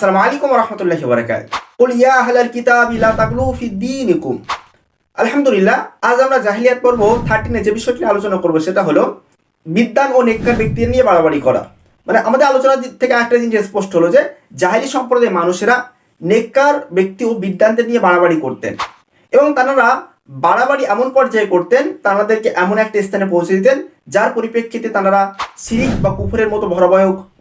আসসালামু আলাইকুম রহমতুল্লাহি বারাকাত আলহামদুলিল্লাহ, আজ আমরা জাহিলিয়াত পর্ব থার্টিনে যে বিষয়টি আলোচনা করব সেটা হলো বিদ্যান ও নেককার ব্যক্তি নিয়ে বাড়াবাড়ি করা। মানে আমাদের আলোচনা থেকে একটা জিনিস স্পষ্ট হলো যে, জাহিলি সম্প্রদায়ের মানুষেরা নেককার ব্যক্তি ও বিদ্যানদের নিয়ে বাড়াবাড়ি করতেন। এবং তারা বাড়াবাড়ি এমন পর্যায়ে করতেন তাদেরকে এমন একটা স্থানে পৌঁছে দিতেন যার পরিপ্রেক্ষিতে তারা সিরিক বা কুফরের মতো ভয়াবহ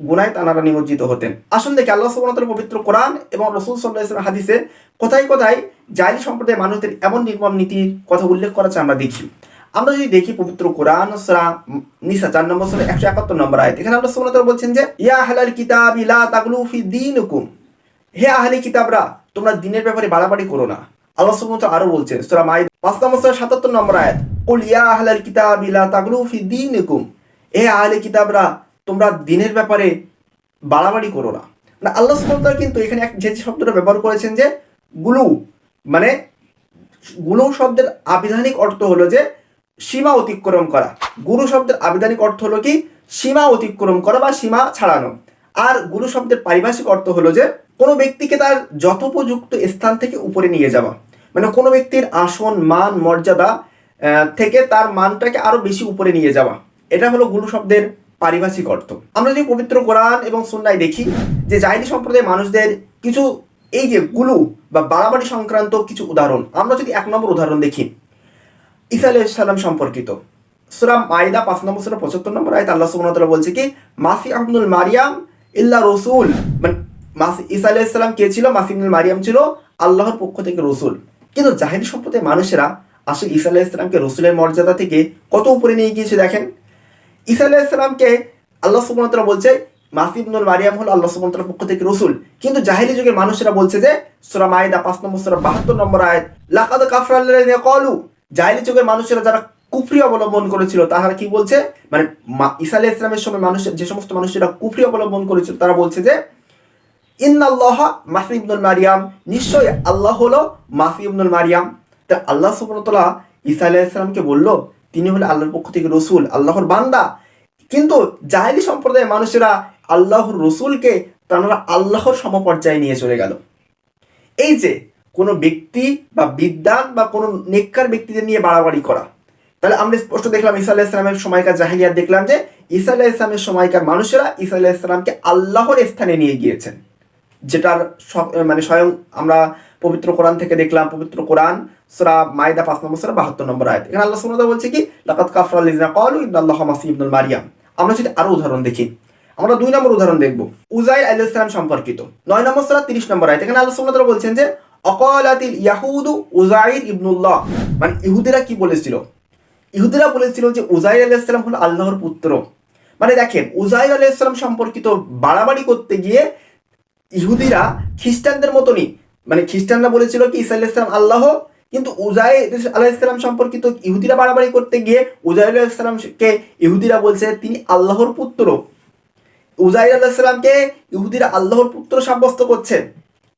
গুনায় তারা নিমজ্জিত হতেন। আসুন দেখি আল্লাহ সুবহানাহু পবিত্র কোরআন এবং রসুল সাল্লাহ হাদিসে কোথায় কোথায় জাহিলি সম্প্রদায়ের মানুষদের এমন নির্মম নীতির কথা উল্লেখ করেছে আমরা দেখি। আমরা যদি দেখি পবিত্র কোরআন নিসা চার নম্বর সূরা একশো একাত্তর নম্বর আয়াত, এখানে আল্লাহ সুবহানাহু বলছেন যে, ইয়া আহলাল কিতাব লা তাগলু ফি দীনিকুম। হে আহলে কিতাবরা, তোমরা দিনের ব্যাপারে বাড়াবাড়ি করো না। আল্লাহ সুবহানাহু আরও বলছেন, সূরা মাইদ পাঁচ নম্বর সূরা সাতাত্তর নম্বর আয়াত কুল ইয়া আহলাল কিতাব লা তাগলু ফি দীনিকুম হে আহলে কিতাবরা, তোমরা দিনের ব্যাপারে বাড়াবাড়ি করো না। না, আল্লাহ সুবহানাহু কিন্তু এখানে এক যে শব্দটা ব্যবহার করেছেন যে গুলু মানে গুলু শব্দের আবিধানিক অর্থ হলো যে সীমা অতিক্রম করা। গুরু শব্দের আবিধানিক অর্থ হলো কি? সীমা অতিক্রম করা বা সীমা ছাড়ানো। আর গুরু শব্দের পারিভাষিক অর্থ হলো যে কোনো ব্যক্তিকে তার যথোপযুক্ত স্থান থেকে উপরে নিয়ে যাওয়া। মানে কোনো ব্যক্তির আসন, মান, মর্যাদা থেকে তার মানটাকে আরও বেশি উপরে নিয়ে যাওয়া। এটা হলো গুরু শব্দের পারিভাষিক অর্থ। আমরা যদি পবিত্র কোরআন এবং সুন্নায় দেখি যে জাহিদি সম্প্রদায়ের মানুষদের কিছু এই যে গুলু বা বাড়াবাড়ি সংক্রান্ত কিছু উদাহরণ, আমরা যদি এক নম্বর উদাহরণ দেখি, ঈসা আলাইসাল্লাম সম্পর্কিত। সুরাম মাইদা পাঁচ নম্বর, সুরা পঁচাত্তর নম্বর আয়ত আল্লাহ সুবহানাহু বলছে কি, মাসি আব্দুল মারিয়াম ইল্লা রসুল। মানে মাসি ঈসা আলাইসাল্লাম কে ছিল? মাসি ইবনুল মারিয়াম ছিল আল্লাহর পক্ষ থেকে রসুল। কিন্তু জাহির সম্প্রদায়ের মানুষেরা আসলে ঈসা আলাইসাল্লামকে রসুলের মর্যাদা থেকে কত উপরে নিয়ে গিয়েছে দেখেন? ঈসা আলাইসাল্লামকে আল্লাহ সুবহানাহু বলছে মাসি ইবনুল মারিয়াম হল আল্লাহ সুবহানাহু পক্ষ থেকে রসুল। কিন্তু জাহিলি যুগের মানুষেরা বলছে যে, সূরা মাইদা পাঁচ নম্বর, সূরা বাহাত্তর নম্বর আয়াত, লাকাদ কাফরাল্লাযিনা ক্বালু। জাহিলি যুগের মানুষেরা যারা কুফরি অবলম্বন করেছিল, তাহারা কি বলছে? মানে ঈসা আলাইহিস ইসলামের সময় মানুষ, যে সমস্ত মানুষেরা কুফরি অবলম্বন করেছিল, তারা বলছে যে, ইন্নাল্লাহ মাসি ইবনুল মারিয়াম, নিশ্চয়ই আল্লাহ হলো মাসি ইবনুল মারিয়াম। তা আল্লাহ সুবহানাহু ঈসা আলাইহিস সালামকে বলল, তিনি হলে আল্লাহর পক্ষ থেকে রসুল, আল্লাহর বান্দা। কিন্তু জাহেলি সম্প্রদায়ের মানুষেরা আল্লাহর রসুলকে তারা আল্লাহর সমপর্যায়ে নিয়ে চলে গেল। এই যে কোনো ব্যক্তি বা বিদ্যান বা কোনো নেককার ব্যক্তিদের নিয়ে বাড়াবাড়ি করা। তাহলে আমরা স্পষ্ট দেখলাম ঈসা আলাহ ইসলামের সময়কার জাহিলিয়াত দেখলাম যে, ঈসা আলাহ ইসলামের সময়কার মানুষেরা ঈসা আলাহ ইসলামকে আল্লাহর স্থানে নিয়ে গিয়েছেন। যেটার মানে স্বয়ং আমরা পবিত্র কোরআন থেকে দেখলাম, পবিত্র কোরআন, সূরা মাইদা পাঁচ নম্বর, সূরা বাহাত্তর নম্বর আয়াত। এখানে আল্লাহ সুবহানাহু বলছে কি, লাকাদ কাফরা আল্লাযিনা ক্বালু ইন্নাল্লাহা মাসি ইবনুল মারিয়াম। আমরা যদি আরও উদাহরণ দেখি, আমরা দুই নম্বর উদাহরণ দেখব। উজাইর আলাইহিস সালাম সম্পর্কিত। নয় নম্বর সূরা 30 নম্বর আয়াত। এখানে আল্লাহ সুবহানাহু বলছেন যে, অকালাতিল ইয়াহুদু উজাইর ইবনুল্লাহ। মানে ইহুদিরা কি বলেছিল? ইহুদিরা বলেছিল যে উজাইর আলাইহিস সালাম হলো আল্লাহর পুত্র। মানে দেখেন উজাইর আলাইহিস সালাম সম্পর্কিত বাড়াবাড়ি করতে গিয়ে ইহুদিরা খ্রিস্টানদের মতনই মানে খ্রিস্টানরা বলেছিল কি, ইসা আলাইসালাম আল্লাহ, কিন্তু উজাই ইসলাম সম্পর্কিত ইহুদিরা বাড়াবাড়ি করতে গিয়ে উজাই আলাইসালামকে ইহুদিরা বলছে, তিনি আল্লাহর পুত্র। উজাই আলাইসালামকে ইহুদিরা আল্লাহর পুত্র সাব্যস্ত করছে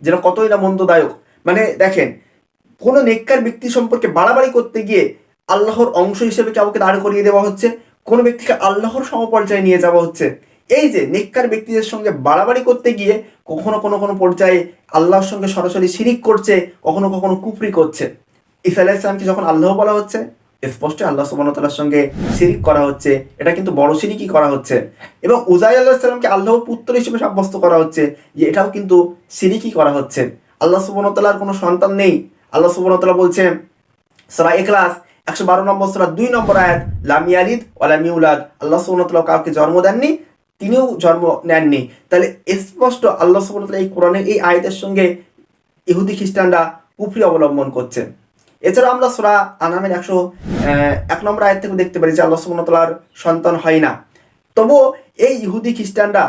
যেটা কতই না মন্দদায়ক। মানে দেখেন, কোনো নেককার ব্যক্তি সম্পর্কে বাড়াবাড়ি করতে গিয়ে আল্লাহর অংশ হিসেবে কাউকে দাঁড় করিয়ে দেওয়া হচ্ছে? কোনো ব্যক্তিকে আল্লাহর সমপর্যায়ে নিয়ে যাওয়া হচ্ছে? এই যে নেককার ব্যক্তিদের সঙ্গে বাড়াবাড়ি করতে গিয়ে কখনো কোনো কোনো পর্যায়ে আল্লাহর সঙ্গে সরাসরি শিরিক করছে, কখনো কখনো কুফরি করছে। ইসা আলাহ ইসলামকে যখন আল্লাহ বলা হচ্ছে স্পষ্ট আল্লাহ সুবাহতাল্লার সঙ্গে শিরিক করা হচ্ছে, এটা কিন্তু বড় শিরিকই করা হচ্ছে। এবং উজাই আল্লাহ ইসলামকে আল্লাহর পুত্র হিসেবে সাব্যস্ত করা হচ্ছে যে এটাও কিন্তু শিরিকই করা হচ্ছে। আল্লাহ সুবাহতাল্লার কোনো সন্তান নেই। আল্লাহ সুবাহতাল্লাহ বলছে সরা এখলাস একশো বারো নম্বর, সরা দুই নম্বর আয়াত লামিয়ালিদ ওয়ালামিউলাদ আল্লাহ সুবহানাহু কাউকে জন্ম দেননি তিনিও জন্ম নেননি। তাহলে স্পষ্ট আল্লাহ সুবহানাহু এই কোরআনে এই আয়তের সঙ্গে ইহুদি খ্রিস্টানরা কুফরি অবলম্বন করছেন। এছাড়া আমরা সোরা আনামের একশো এক নম্বর আয়াত থেকে দেখতে পারি যে আল্লাহ সুবহানাহু সন্তান হয় না। তবুও এই ইহুদি খ্রিস্টানরা,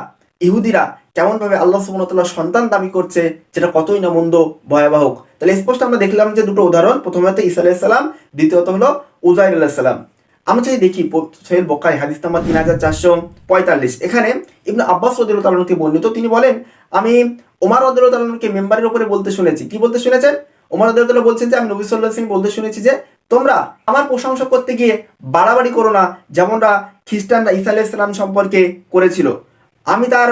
ইহুদিরা কেমনভাবে আল্লাহ সুবহানাহু সন্তান দাবি করছে যেটা কতই না মন্দ, ভয়াবহ তাহলে স্পষ্ট আমরা দেখলাম যে দুটো উদাহরণ। প্রথমত ঈসা আলাইহিস সালাম, দ্বিতীয়ত হলো উজাইর আলাইহিস সালাম। আমরা যদি দেখি সোহেল বকাই হাদিস নাম্বার তিন হাজার চারশো পঁয়তাল্লিশ। এখানে ইবনু আব্বাস রদিল তালনকে বর্ণিত, তিনি বলেন, আমি ওমার রদিল তালনকে মেম্বারের উপরে বলতে শুনেছি। কি বলতে শুনেছেন? ওমর রদিল বলছেন যে, আমি নবী সাল্লাহ সিং বলতে শুনেছি যে, তোমরা আমার প্রশংসা করতে গিয়ে বাড়াবাড়ি করো না, যেমনটা খ্রিস্টানরা ঈসা আলাইহিস সালাম সম্পর্কে করেছিল। আমি তার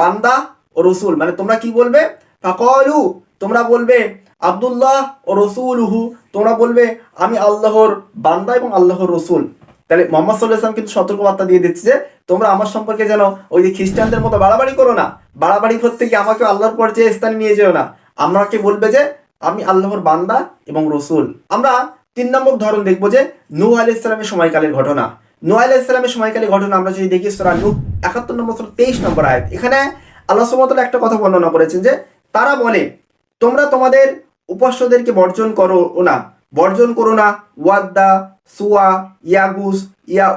বান্দা ও রসুল। মানে তোমরা কি বলবে? ফাকলু, তোমরা বলবে আব্দুল্লাহ ও রসুলহু, তোমরা বলবে, আমি আল্লাহর বান্দা এবং আল্লাহর রসুল। তাহলে মোহাম্মদ সাল্লাহ ইসলাম কিন্তু সতর্কবার্তা দিয়ে দিচ্ছে যে, তোমরা আমার সম্পর্কে যেন ওই যে খ্রিস্টানদের মতো বাড়াবাড়ি করো না। বাড়াবাড়ি করতে গিয়ে আমাকে আল্লাহর পর্যায়ে স্থানে নিয়ে যেও না। আমাকে বলবে যে, আমি আল্লাহর বান্দা এবং রসুল। আমরা তিন নম্বর ধরন দেখব যে, নূহ আলাইহিস সালামের সময়কালের ঘটনা। নূহ আলাইহিস সালামের সময়কালের ঘটনা আমরা যদি দেখি, সূরা নূহ একাত্তর নম্বর তেইশ নম্বর আয়াত। এখানে আল্লাহ সুবহানাহু একটা কথা বর্ণনা করেছেন যে, তারা বলে, তোমরা তোমাদের উপাস্যদেরকে বর্জন করো না। বর্জন করো না ওয়াদ্দা, সুয়া, ইয়াগুস ইয়া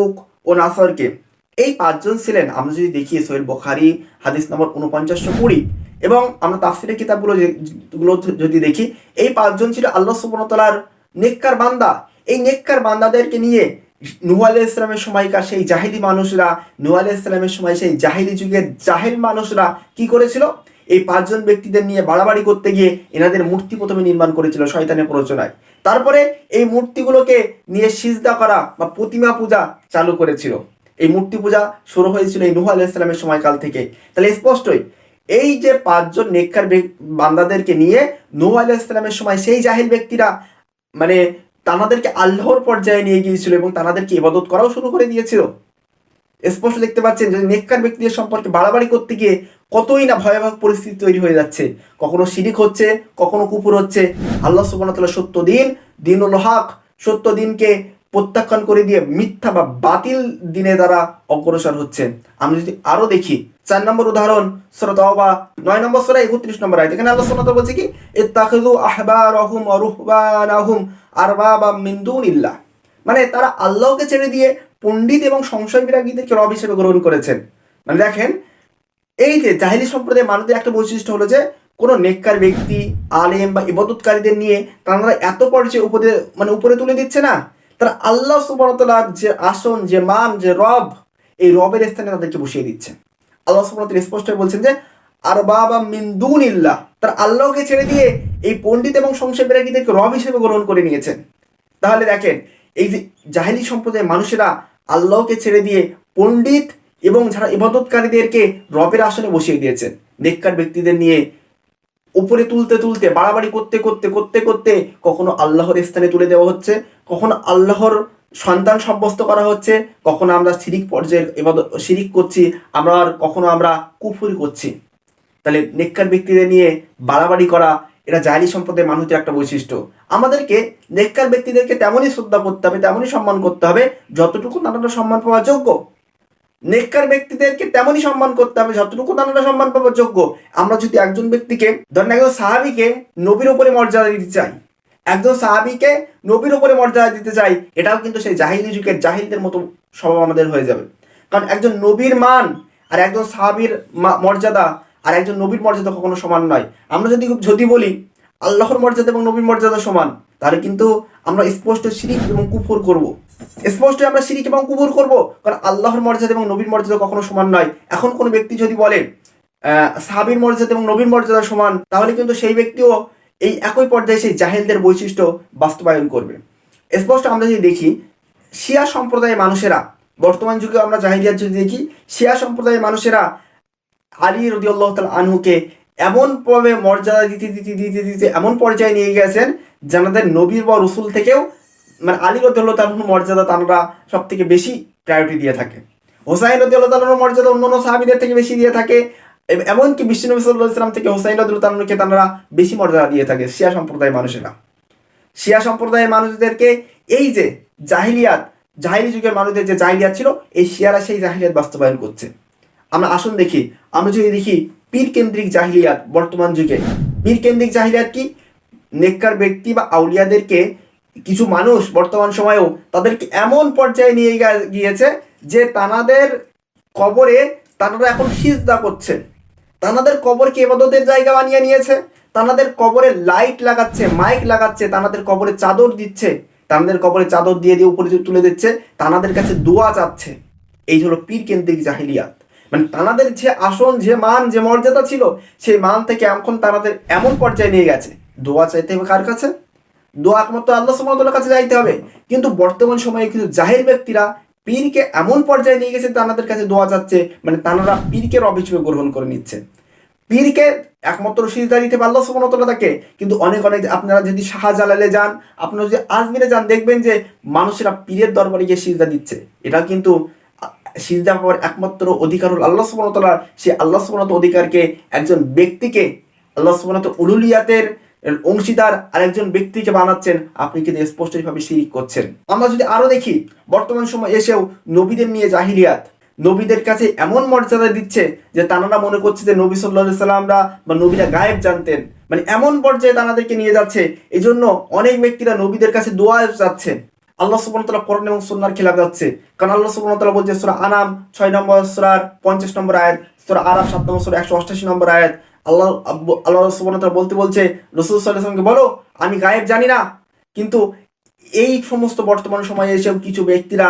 উক ও নাসরকে। এই পাঁচজন ছিলেন, আমরা যদি দেখি সোহেল বখারি, হাদিস নম্বর উনপঞ্চাশশো কুড়ি, এবং আমরা তাফসিরের কিতাবগুলো গুলো যদি দেখি, এই পাঁচজন ছিল আল্লাহ সুবনতলার নেককার বান্দা। এই নেককার বান্দাদেরকে নিয়ে আলাহ ইসলামের সময়কার সেই জাহিলি মানুষরা আলাহ ইসলামের সময় সেই জাহিলি যুগের জাহিল মানুষরা কি করেছিল? এই পাঁচজন ব্যক্তিদের নিয়ে বাড়াবাড়ি করতে গিয়ে এনাদের মূর্তি প্রথমে নির্মাণ করেছিল শয়তানের প্ররোচনায়। তারপরে এই মূর্তিগুলোকে নিয়ে সিজদা করা বা প্রতিমা পূজা চালু করেছিল। এই মূর্তি পূজা শুরু হয়েছিল এই নুহ আলাহ ইসলামের সময়কাল থেকে। তাহলে স্পষ্টই, এই যে পাঁচজন নেককার বান্দাদেরকে নিয়ে নুহ আলাহ ইসলামের সময় সেই জাহিল ব্যক্তিরা মানে তানাদেরকে আল্লাহর পর্যায়ে নিয়ে গিয়েছিল এবং তানাদেরকে ইবাদত করাও শুরু করে দিয়েছিল। স্পষ্ট দেখতে পাচ্ছেন যে নেককার ব্যক্তিদের সম্পর্কে বাড়াবাড়ি করতে গিয়ে কতই না ভয়াবহ পরিস্থিতি তৈরি হয়ে যাচ্ছে। কখনো শিরিক হচ্ছে, কখনো কুপুর হচ্ছে। আল্লাহ সুবহানাহু সত্য দিন, দিনুল হক, সত্য দিনকে প্রত্যাখ্যান করে দিয়ে মিথ্যা বা বাতিল দিনে দ্বারা অগ্রসর হচ্ছে। আমি যদি আরও দেখি, চার নম্বর উদাহরণ, সূরা তাওবা, নয় নম্বর সূরা 31 নম্বর আয় এখানে আল্লাহ তাআলা বলছে কি? ইত্তাখিযু আহবারাহুম ওয়া রুহবানাহুম আরবাবা মিন দুনিল্লাহ। মানে তারা আল্লাহকে ছেড়ে দিয়ে পণ্ডিত এবং সংশয় বিরাগীদেরকে রব হিসেবে গ্রহণ করেছেন। মানে দেখেন এই যে জাহিলি সম্প্রদায়ের মানুষদের একটা বৈশিষ্ট্য হলো যে, কোনো নেককার ব্যক্তি, আলেম বা ইবাদতকারীদের নিয়ে তারা এত পর্যায়ে উপরে মানে উপরে তুলে দিচ্ছে না। তারা আল্লাহ সুবরতলার যে আসন, যে মান, যে রব, এই রবের স্থানে তাদেরকে বসিয়ে দিচ্ছে। আল্লাহ সুবরতল স্পষ্ট বলছেন যে আর বাবা মিন্দুন ইল্লাহ তারা আল্লাহকে ছেড়ে দিয়ে এই পণ্ডিত এবং সংশয় বিরাগীদেরকে রব হিসেবে গ্রহণ করে নিয়েছেন। তাহলে দেখেন, এই যে জাহিলি সম্প্রদায়ের মানুষেরা আল্লাহকে ছেড়ে দিয়ে পণ্ডিত এবং যারা ইবাদতকারীদেরকে রবের আসনে বসিয়ে দিয়েছেন, নেককার ব্যক্তিদের নিয়ে উপরে তুলতে তুলতে, বাড়াবাড়ি করতে করতে করতে করতে কখনো আল্লাহর স্থানে তুলে দেওয়া হচ্ছে, কখনো আল্লাহর সন্তান সাব্যস্ত করা হচ্ছে, কখনো আমরা শিরিক পর্যায়ে এবাদত শিরিক করছি, আমরা কখনো আমরা কুফুরি করছি। তাহলে নেককার ব্যক্তিদের নিয়ে বাড়াবাড়ি করা, এটা জাহিলি সম্প্রদায়ের মানুষের একটা বৈশিষ্ট্য। আমাদেরকে নেককার ব্যক্তিদেরকে তেমনই শ্রদ্ধা করতে হবে, তেমনই সম্মান করতে হবে, যতটুকু তারা সম্মান পাওয়া যোগ্য নেককার ব্যক্তিদেরকে তেমনই সম্মান করতে হবে, যতটুকু তারা সম্মান পাওয়ার যোগ্য। আমরা যদি একজন ব্যক্তিকে, ধরেন একজন সাহাবিকে নবীর উপরে মর্যাদা দিতে চাই, একজন সাহাবিকে নবীর উপরে মর্যাদা দিতে চাই, এটাও কিন্তু সেই জাহিলি যুগের জাহিলদের মতো স্বভাব আমাদের হয়ে যাবে। কারণ একজন নবীর মান আর একজন সাহাবির মর্যাদা আর একজন নবীর মর্যাদা কখনো সমান নয়। আমরা যদি যদি বলি, আল্লাহর মর্যাদা এবং নবীর মর্যাদা সমান, তাহলে কিন্তু আমরা স্পষ্ট শিরিক এবং কুফর করব। স্পষ্ট আমরা শিরিক এবং কুফর করব। কারণ আল্লাহর মর্যাদা এবং নবীর মর্যাদা কখনো সমান নয়। এখন কোনো ব্যক্তি যদি বলে সাহাবীর মর্যাদা এবং নবীর মর্যাদা সমান, তাহলে কিন্তু সেই ব্যক্তিও এই একই পর্যায়ে সেই জাহেলদের বৈশিষ্ট্য বাস্তবায়ন করবে। স্পষ্ট আমরা যদি দেখি, শিয়া সম্প্রদায়ের মানুষেরা, বর্তমান যুগে আমরা জাহিলিয়াত যদি দেখি, শিয়া সম্প্রদায়ের মানুষেরা আলী রদি আল্লাহ আনহুকে এমন ভাবে মর্যাদা দিতে দিতে দিতে দিতে এমন পর্যায়ে নিয়ে গেছেন জানাদের নবীর বা রসুল থেকেও মানে আলী রদি আল্লাহ তালহুর মর্যাদা তারা সব থেকে বেশি প্রায়োরিটি দিয়ে থাকে। হোসাইন রদি আল্লাহ তালহুর মর্যাদা অন্যান্য সাহাবিদের থেকে বেশি দিয়ে থাকে। এমনকি বিষ্ণু সাল্লাহ ইসলাম থেকে হোসাইন রদুল্লাহ তালহুকে তারা বেশি মর্যাদা দিয়ে থাকে শিয়া সম্প্রদায়ের মানুষেরা। শিয়া সম্প্রদায়ের মানুষদেরকে এই যে জাহিলিয়াত, জাহিলি যুগের মানুষদের যে জাহিলিয়াত ছিল, এই শিয়ারা সেই জাহিলিয়াত বাস্তবায়ন করছে। আমরা আসুন দেখি, আমরা যদি দেখি পীর কেন্দ্রিক জাহিলিয়াত বর্তমান যুগে পীর কেন্দ্রিক জাহিলিয়াত কি? নেককার ব্যক্তি বা আউলিয়াদেরকে কিছু মানুষ বর্তমান সময়েও তাদেরকে এমন পর্যায়ে নিয়ে গিয়া- গিয়েছে যে তানাদের কবরে তানারা এখন সিজদা করছে। তানাদের কবরকে এবাদতের জায়গা বানিয়ে নিয়েছে। তানাদের কবরে লাইট লাগাচ্ছে, মাইক লাগাচ্ছে, তানাদের কবরে চাদর দিচ্ছে, তানাদের কবরে চাদর দিয়ে দিয়ে উপরে তুলে দিচ্ছে, তানাদের কাছে দোয়া চাচ্ছে। এই হলো পীর কেন্দ্রিক জাহিলিয়াত। মানে তানাদের যে আসন, যে মান, যে মর্যাদা ছিল, সেই মান থেকে এখন তানাদের এমন পর্যায়ে নিয়ে গেছে। দোয়া চাইতে হবে কার কাছে? দোয়া একমাত্র আল্লাহ সুমতলার কাছে যাইতে হবে। কিন্তু বর্তমান সময়ে কিছু জাহির ব্যক্তিরা পীরকে এমন পর্যায়ে নিয়ে গেছে, তানাদের কাছে দোয়া যাচ্ছে মানে তানারা পীরকে রব হিসেবে গ্রহণ করে নিচ্ছে। পীরকে একমাত্র সিজদা দিতে পারল সুবনতলা তাকে। কিন্তু অনেক অনেক আপনারা যদি শাহজালালে যান, আপনারা যদি আজমিরে যান, দেখবেন যে মানুষেরা পীরের দরবারে গিয়ে সিজদা দিচ্ছে। এটা কিন্তু সিজদা পাওয়ার একমাত্র অধিকার হল আল্লাহ সুবনতলার সে আল্লাহ সুবনত অধিকারকে একজন ব্যক্তিকে আল্লাহ সুবনত উলুলিয়াতের অংশীদার আরেকজন ব্যক্তিকে বানাচ্ছেন, আপনি কিন্তু স্পষ্টভাবে শিরিক করছেন। আমরা যদি আরও দেখি, বর্তমান সময় এসেও নবীদের নিয়ে জাহিলিয়াত। নবীদের কাছে এমন মর্যাদা দিচ্ছে যে তানারা মনে করছে যে নবী সাল্লাহ সাল্লামরা বা নবীরা গায়েব জানতেন। মানে এমন পর্যায়ে তানাদেরকে নিয়ে যাচ্ছে এই জন্য অনেক ব্যক্তিরা নবীদের কাছে দোয়া যাচ্ছেন আল্লাহ সুবনতলা করণ এবং সন্ন্যার খেলাফ যাচ্ছে। কারণ আল্লাহ সুবনতলা বলছে, সোরা আনাম ছয় নম্বর, সুরার পঞ্চাশ নম্বর আয়াত, সোরা আরাম সাত নম্বর, সুরা একশো অষ্টাশি নম্বর আয়াত। আল্লাহ আল্লাহ সুবনতলা বলতে বলছে রসুল সাল্লাহামকে বলো, আমি গায়েব জানি না, কিন্তু এই সমস্ত বর্তমান সময়ে এসব কিছু ব্যক্তিরা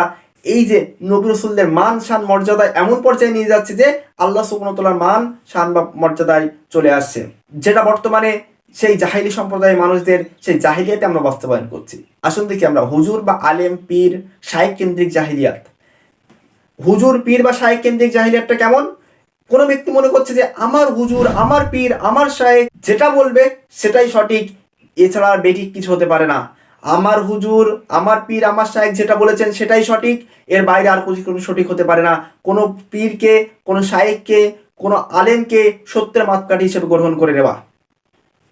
এই যে নবী রসুলদের মান, শান, মর্যাদা এমন পর্যায়ে নিয়ে যাচ্ছে যে আল্লাহ সুবনতলার মান, শান বা মর্যাদায় চলে আসছে। যেটা বর্তমানে সেই জাহিলি সম্প্রদায়ের মানুষদের, সেই জাহিলিয়াতে আমরা বাস্তবায়ন করছি। আসুন দেখি আমরা, হুজুর বা আলেম, পীর শাহেক কেন্দ্রিক জাহিলিয়াত। হুজুর, পীর বা শাহেক কেন্দ্রিক জাহিলিয়াতটা কেমন? কোনো ব্যক্তি মনে করছে যে আমার হুজুর, আমার পীর, আমার সাহে যেটা বলবে সেটাই সঠিক। এছাড়া আর বেঠিক কিছু হতে পারে না। আমার হুজুর, আমার পীর, আমার সাহেব যেটা বলেছেন সেটাই সঠিক। এর বাইরে আর কোনো সঠিক হতে পারে না। কোনো পীরকে, কোনো সাহেবকে কোনো আলেমকে সত্যের মাপকাঠি হিসেবে গ্রহণ করে নেওয়া।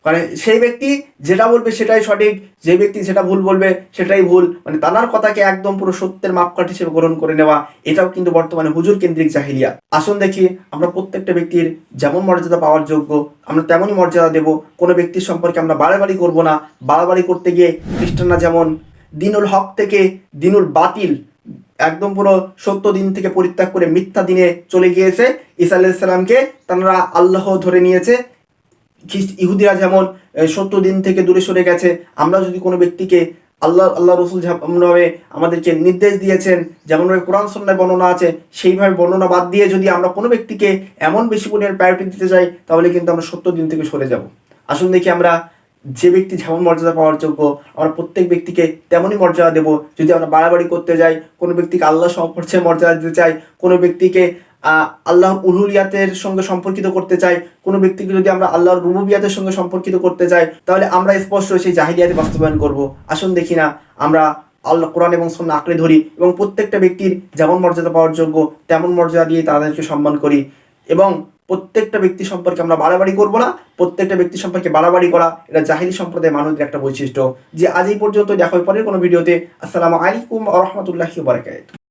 মানে সেই ব্যক্তি যেটা বলবে সেটাই সঠিক, যে ব্যক্তি সেটা ভুল বলবে সেটাই ভুল। মানে তানার কথাকে একদম পুরো সত্যের মাপকাঠি হিসেবে গ্রহণ করে নেওয়া, এটাও কিন্তু বর্তমানে হুজুর কেন্দ্রিক জাহিলিয়া। আসুন দেখি আমরা প্রত্যেকটা ব্যক্তির যেমন মর্যাদা পাওয়ার যোগ্য, আমরা তেমনই মর্যাদা দেব। কোনো ব্যক্তির সম্পর্কে আমরা বাড়াবাড়ি করব না। বাড়াবাড়ি করতে গিয়ে খ্রিস্টানরা যেমন দিনুল হক থেকে দিনুল বাতিল একদম পুরো সত্য দিন থেকে পরিত্যাগ করে মিথ্যা দিনে চলে গিয়েছে, ঈসা আলাইসাল্লামকে তারা আল্লাহ ধরে নিয়েছে। খ্রিস্ট ইহুদিরা যেমন সত্য দিন থেকে দূরে সরে গেছে আমরা যদি কোনো ব্যক্তিকে আল্লাহ আল্লাহ রসুল যেমনভাবে আমাদেরকে নির্দেশ দিয়েছেন যেমনভাবে কোরআন সন্ন্যায় বর্ণনা আছে, সেইভাবে বর্ণনা বাদ দিয়ে যদি আমরা কোনো ব্যক্তিকে এমন বেশি পরিমাণ প্রায়োরিটি দিতে চাই, তাহলে কিন্তু আমরা সত্য দিন থেকে সরে যাব। আসুন দেখি আমরা যে ব্যক্তি যেমন মর্যাদা পাওয়ার যোগ্য, আমরা প্রত্যেক ব্যক্তিকে তেমনই মর্যাদা দেব। যদি আমরা বাড়াবাড়ি করতে যাই, কোনো ব্যক্তিকে আল্লাহ সম্পর্কে মর্যাদা দিতে চাই, কোনো ব্যক্তিকে আল্লাহ উলুলিয়াতের সঙ্গে সম্পর্কিত করতে চাই কোনো ব্যক্তিকে যদি আমরা আল্লাহর রুবুবিয়াতের সঙ্গে সম্পর্কিত করতে চাই, তাহলে আমরা স্পষ্ট সেই জাহিলিয়াতে বাস্তবায়ন করব। আসুন দেখি না, আমরা আল্লাহ কোরআন এবং সন্না আঁকড়ে ধরি এবং প্রত্যেকটা ব্যক্তির যেমন মর্যাদা পাওয়ার যোগ্য, তেমন মর্যাদা দিয়ে তাদেরকে সম্মান করি। এবং প্রত্যেকটা ব্যক্তি সম্পর্কে আমরা বাড়াবাড়ি করব না, প্রত্যেকটা ব্যক্তি সম্পর্কে বাড়াবাড়ি করা এটা জাহিলি সম্প্রদায়ের মানুষদের একটা বৈশিষ্ট্য। যে আজ এই পর্যন্ত দেখা হয় পরের কোনো ভিডিওতে। আসসালামু আলাইকুম রহমতুল্লাহি বারাকাত